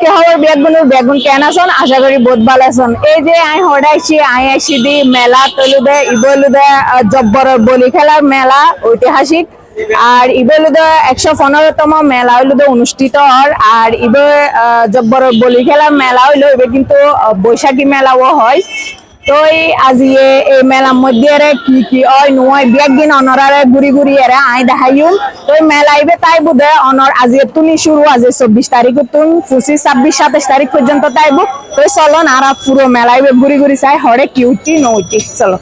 কে খবর বেগুন বেগুন কেন আছেন আশা করি বহুত ভালো আছেন এই যে আই হড়াইছি আই আইছি দি মেলা তলুদে, ইবলুদে জব্বর বলি খেলার মেলা ঐতিহাসিক। আর ইবলুদে একশো পনেরোতম মেলা হইলুদে অনুষ্ঠিত হর আর ইবে জব্বর বলি খেলার মেলা হইল এবার কিন্তু বৈশাখী মেলাও হয়। তো আজি এই মেলার মধ্যে রে কি কি? ওই নয় বিয়াক দিন অনরারে ঘুরি ঘুরি এৰে আই দেখাইম তো মেলাইবে তাই বুধে অনর আজি তুমি শুরু আজি চব্বিশ তারিখ তুন পঁচিশ ছাব্বিশ সাতাশ তারিখ পর্যন্ত তাইব তো চলো পুরো ফুৰো আইবে ঘুরি ঘুরি চাই হরে ন উঠি চলো।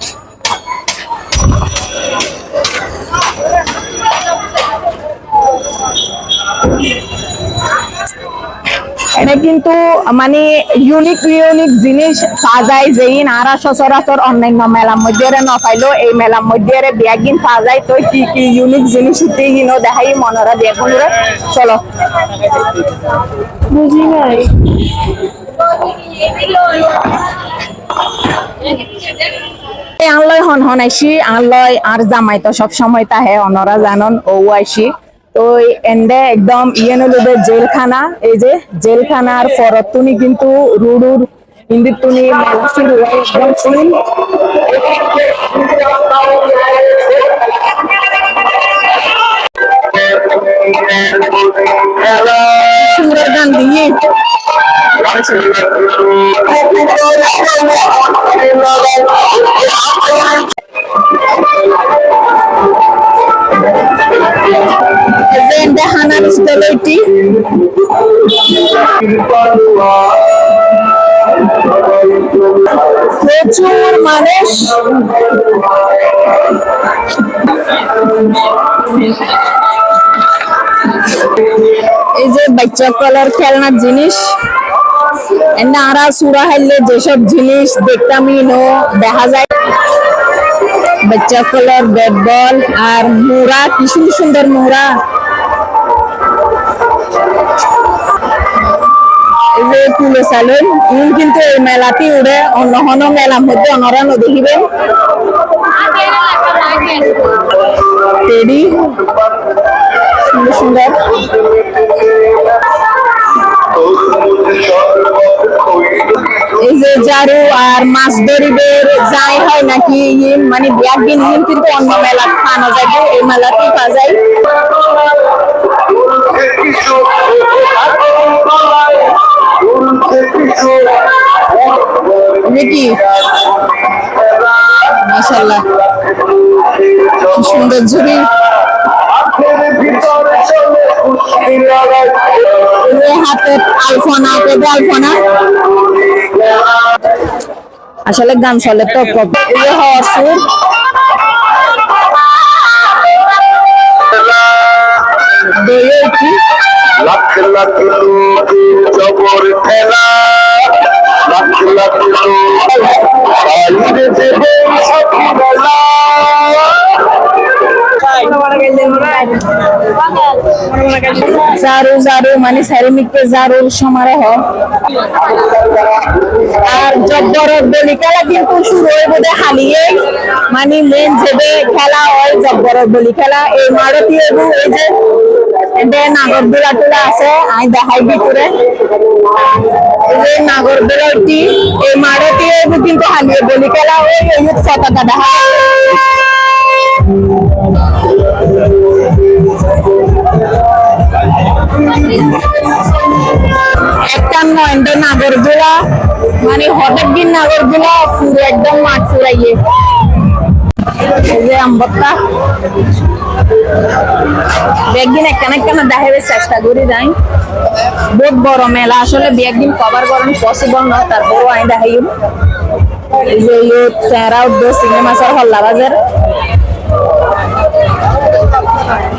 এটা কিন্তু মানে ইউনিক ইউনিক জিনিস পাওয়া যায় যেই নারা সচরাচর অন্যান্য মেলার মধ্যে রে নপাইলো এই মেলার মধ্যে বিয়াগিন পাওয়া যায় তো কি কি ইউনিক জিনিস কিনো দেখাই মনরা রে চলো। বুঝি নাই। আনলয় হন হন আইসি আনলয় আর জামাই তো সব সময় তাহে অনরা জানন ও আইসি। তো এন্ডে একদম ইয়ে নলুবে জেলখানা, এই যে জেলখানার পরত তুনি কিন্তু রুডুর হিন্দির তুনি মেলা শুরু একদম যে এন্ডে হানার এটি প্রচুর মানুষ এই যে বাচ্চা কলার খেলনার জিনিস আরা সুরা হাইলে যেসব জিনিস দেখতামই নো দেখা যায়। বাচ্চা কলার ব্যাট বল আর মোরা কি সুন্দর সুন্দর এই যে সালুন ইন কিন্তু এই মেলাটি উড়ে, অন্য অন্য মেলার মধ্যে অনরা নদেখিবেন টেডি, সুন্দর সুন্দর। যে জারু আর মাছ ধরিবের যাই হয় নাকি মানে বিয়ার দিন ইন কিন্তু অন্য মেলা খানো যাবে এই মেলাতেই পাওয়া যায়। নাকি? মাশাল্লাহ সুন্দর ঝুড়ি। হাতে আলফনা পেটে আলফনা। আসলে গান চলে তো প্রব- এই যে হসুর দই কি লাখ লাখ জবর জারু জারু মানে সেরামিকে জারুর সমারোহ আর জব্বর বলি খেলা কিন্তু শুরু হয়ে বোধ হালিয়ে মানে মেন যেবে খেলা হয় জব্বর বলি খেলা এই মারতি এবং এই যে নাগরদোলা টোলা আছে আমি দেখাই ভিতরে এই নাগরদোলাটি এই মারতি এবং কিন্তু হালিয়ে বলি খেলা হয় এই পতাকা দেখা একান্ন এন্ড নাগরদোলা মানে হঠাৎ দিন নাগরদোলা পুরো একদম মাঠ ফুরাইয়ে যে আম্বত্তা একদিন একখান একখান দেখাবে চেষ্টা করি যাই বহুত বড় মেলা, আসলে একদিন কভার করানো পসিবল নয় তারপরও আমি দেখাই যে ইউথ চেহারা উদ্যোগ সিনেমা সর হল্লা বাজার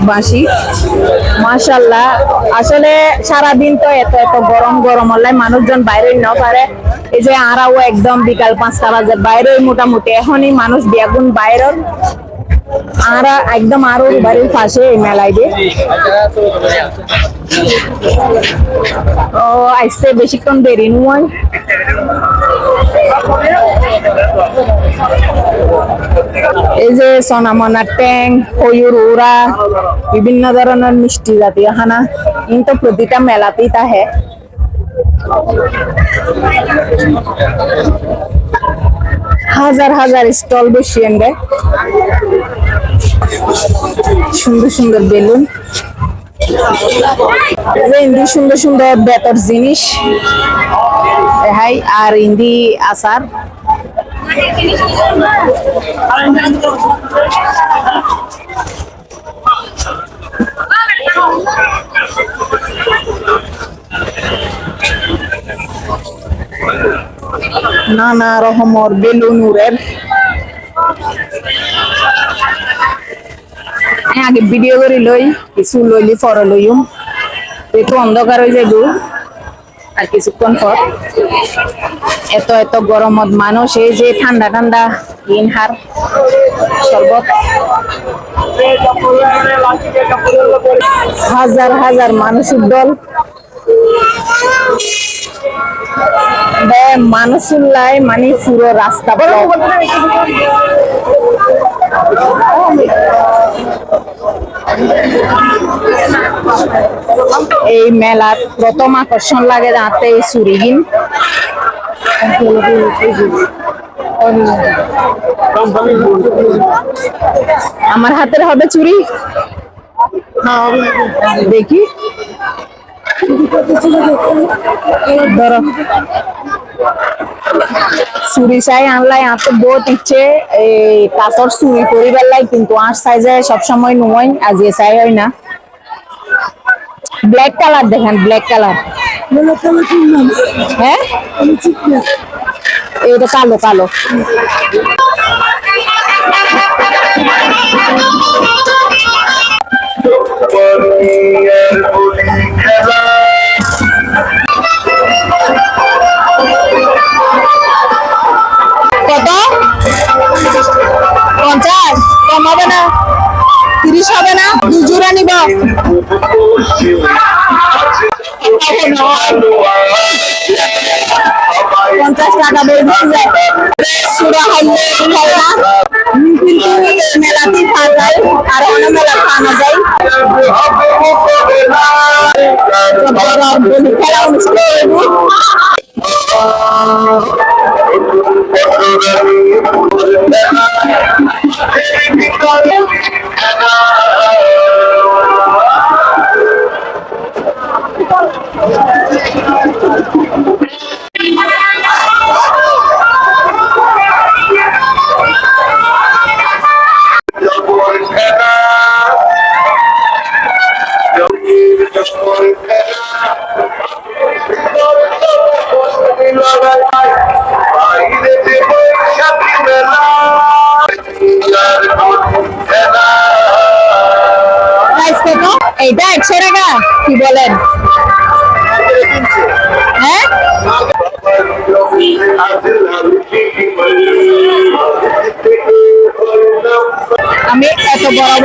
বাঁশি। মাশাল্লাহ। আসলে সারাদিন তো এত এত গরম গরম হলে মানুষজন বাইরে না পারে। এই যে আরাও একদম বিকাল পাঁচটা বাজে বাইরে মোটামুটি। এখনই মানুষ বেগুন বাইরের। আরা একদম আরও বাড়ির পাশে এই মেলায় দিয়ে ও আসতে বেশিক্ষণ দেরি নয়। এই যে সোনামনা ট্যাং কয়ুর উড়া, বিভিন্ন ধরনের মিষ্টি জাতীয় খানা। কিন্তু প্রতিটা মেলাতেই তাহে হাজার হাজার স্টল বসিয়ে দেয় সুন্দর সুন্দর বেলুন। ইন্দি সুন্দর সুন্দর বেতর জিনিস। হাই, আর ইন্দি আচার। নানা রকমের বেলুন উড়ের। আমি আগে ভিডিও করে লই, কিছু লইলি, পরে লইম একটু অন্ধকার হয়ে যাইব। আর কিছুক্ষণ পর এত এত গরমত মানুষ, এই যে ঠান্ডা ঠান্ডা ইনহার শরবত হাজার হাজার মানুষের দল মানুষুল্লাই মানে পুরো রাস্তা block। এই মেলার প্রথম আকর্ষণ লাগে দাঁতে এই চুরিগিন। আমার হাতের হবে চুরি? দেখি। ধরো। চুরি চাই আনলাই আঁতে বহুত ইচ্ছে। এই কাঠর চুরি করি পেলাই কিন্তু আঁশ সাইজে সবসময় নয় আজ এ চাই হয় না। ব্ল্যাক কালার দেখেন ব্ল্যাক কালার এটা কালো কালো। কত? পঞ্চাশ। কম হবে না? তিরিশ হবে না? দু জোড়া নিব। পঞ্চাশ টাকা বের যায় সুরা কিন্তু মেলাতে খাওয়া যায় আর মেলা খাওয়ানো যায়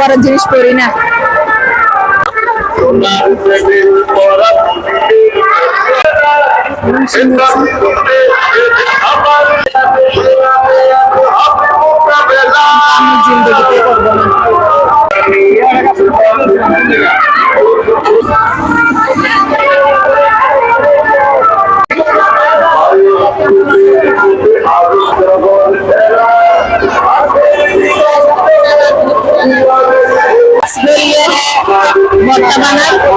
বড় জিনিস পরি না। জিন্দগিতে করব না ভর্তা বানাই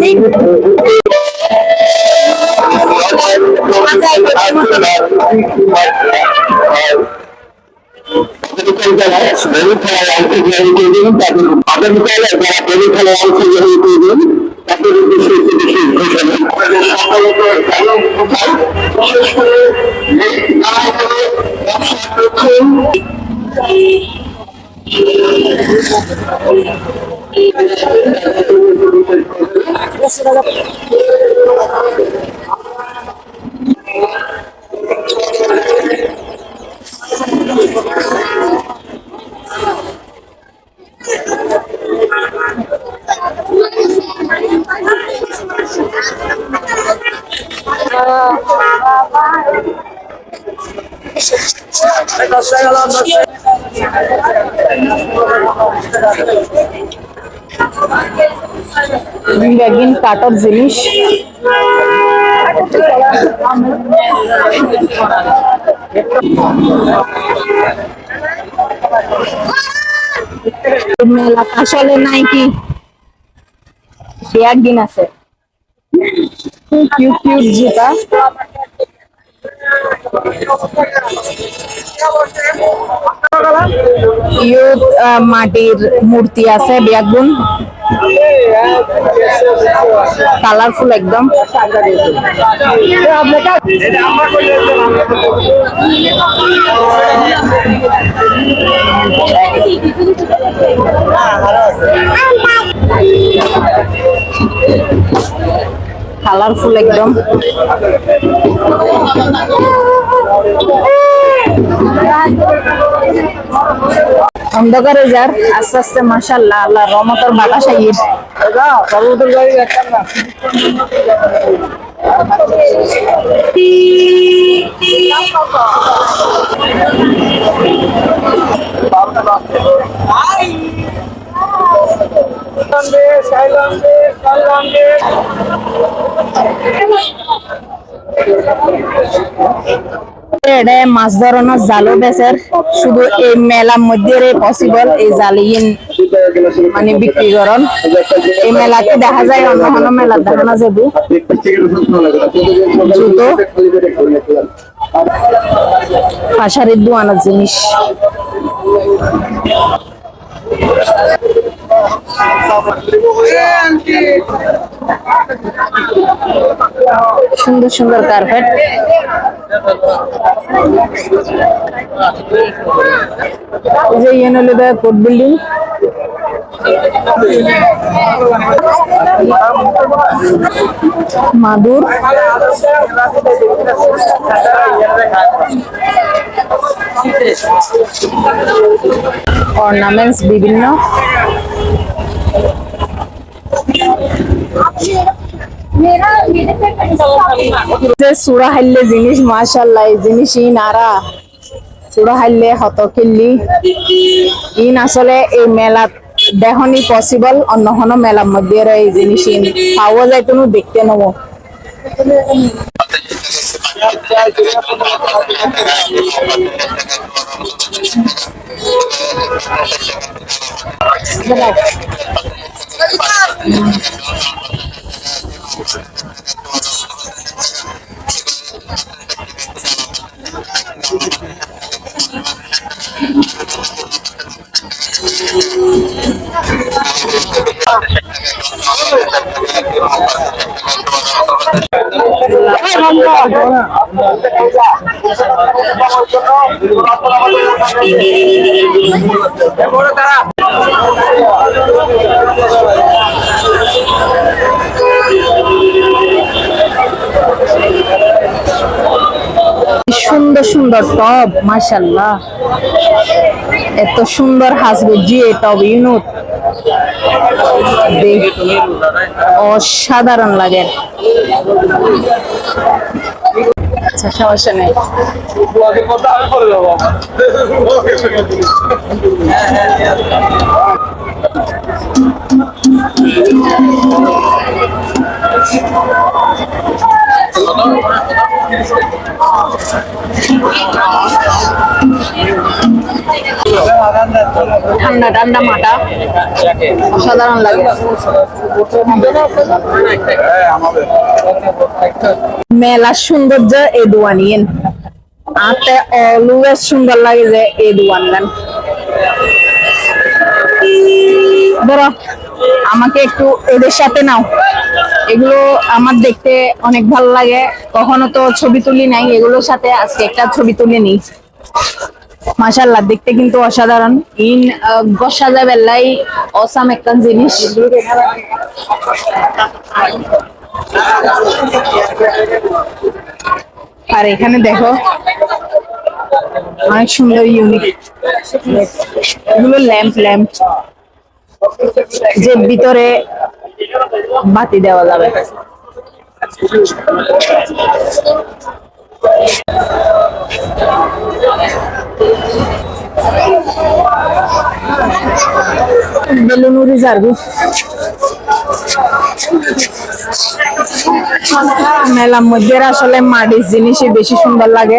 Thank you. বর্তমানে ভুবনে সবথেকে ইউনিক বিশেষ করে এই ব্যবসা করছেন ব্যাগিন কাটার জিনিস মেলা আসলে নাই কি ব্যাগিন আছে কিউট কিউট জুতা। ইউথ মাটির মূর্তি আছে ব্যাগুন কালারফুল একদম। কালারফুল একদম। অন্ধকারে যার আস্তে আস্তে মাসাল্লাহ আল্লাহ রহমতর বাতাস আইয়ে। এটা মাছ ধরানোর জালও বেচের। শুধু এই মেলার মধ্যে পসিবল এই জালিন মানে বিক্রি করন এই মেলাতে দেখা যায়, অন্য অন্য মেলা দেখানো যাবে জুতো, পাশারের দোয়ানোর জিনিস। সুন্দর সুন্দর কার্পেট যে ইয়ে হলো কোর্ট মাদুর। অর্নামেন্টস বিভিন্ন। যে সুরা হাইলে জিনিস মাশাল্লাহ এই জিনিসই নারা। সুরা হত কিল্লি ইন আসলে এই মেলাত দেহনি পসিবল অন্য কোনো মেলার মধ্যে এই জিনিস ইন। পাওয়া যায় কোনো দেখতে নেব কি সুন্দর সুন্দর টব মাশাল্লাহ এত সুন্দর হাসগুজি এই টব ইউনুট দেখ, অসাধারণ লাগে। আচ্ছা সমস্যা নেই। মেলার সৌন্দর্য এই দোয়ানিয়েন আতে অলওয়েজ সুন্দর লাগে যে এই দোয়ান গান ধরো, আমাকে একটু এদের সাথে নাও। এগুলো আমার দেখতে অনেক ভালো লাগে। কখনো তো ছবি তুলি নাই, এগুলোর সাথে আজকে একটা ছবি তুলে নিই। মাশাল্লাহ দেখতে কিন্তু অসাধারণ। ইন গসা যাবে অসাম একটা জিনিস। আর এখানে দেখো, অনেক সুন্দর ইউনিক এগুলো ল্যাম্প ল্যাম্প। যে ভিতরে বাতি দেওয়া যাবে। বেলুন রিজার্ভ মেলার মধ্যে আসলে মাটির জিনিসই বেশি সুন্দর লাগে।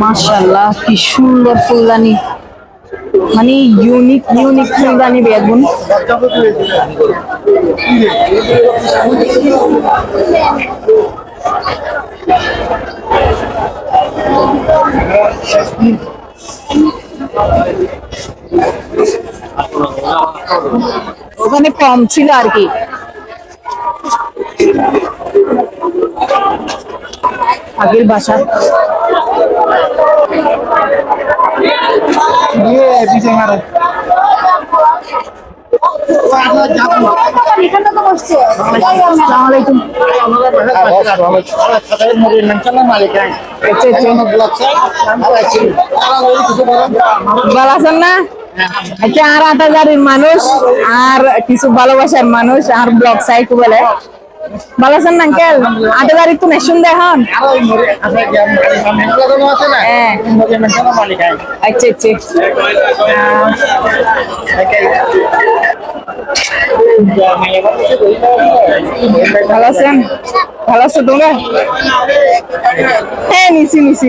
মাশাল্লাহ কি সুন্দর ফুলদানি। মানে ইউনিক ইউনিক ফুলদানি বেগুন ওখানে কম ছিল আর কি। আগের বাসা। আছেন না? আর আট হাজারের মানুষ, আর কিছু ভালোবাসার মানুষ, আর ব্লগ সাইট বলে। ভালো আছেন আঙ্কেল? আট হাজার একটু মেশুন দেখুন হ্যাঁ। আচ্ছা আচ্ছা। ভালো আছেন? ভালো আছো তোমরা? হ্যাঁ নিছি নিছি।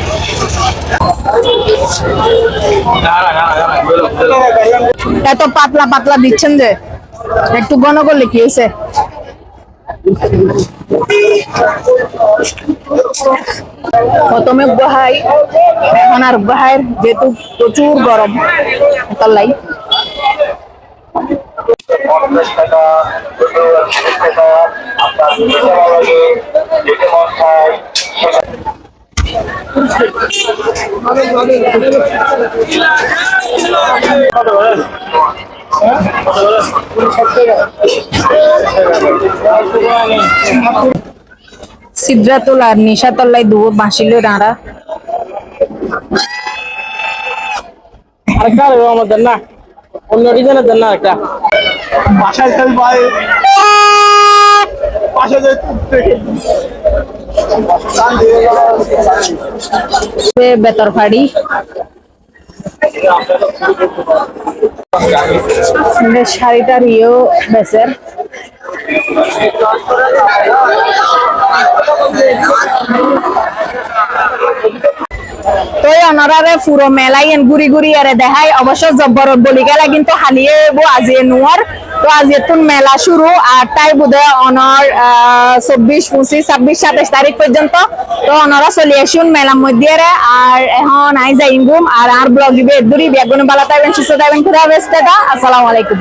এত পাতলা পাতলা দিচ্ছেন যে, একটু ঘন করলে কি হয়েছে? প্রথমে বহাই এখন আর বহাই যেহেতু প্রচুর গরম তার লাই টাকা সিদ্রাতুল আর নিশাতল্লাই দুবো বাঁশিল রাঁড়া আরেকটা আরও আমাদের না। অন্য ডিজাইনের দেন না একটা বাসায় যে বেতর ফাড়ি। শাড়িটার ইয়েও বেসের পুরো মেলাই ঘুরি ঘুরি এরে দেখাই অবশ্য জব্বর বলি গেলে কিন্তু হালিয়ে বো আজি নোয়ার তো আজ তুন মেলা শুরু, আর তাই বোধে অনর চব্বিশ, পঁচিশ, ছাব্বিশ, সাতাইশ তারিখ পর্যন্ত তো অনরা চলি আসুন মেলার মধ্যে আর এখন আই যাই আর আর ব্লগ দিবে দূরি বেগুন বালা তাইবেন, সুস্থ তাইবেন খুদা হাফেজ আসসালামু আলাইকুম।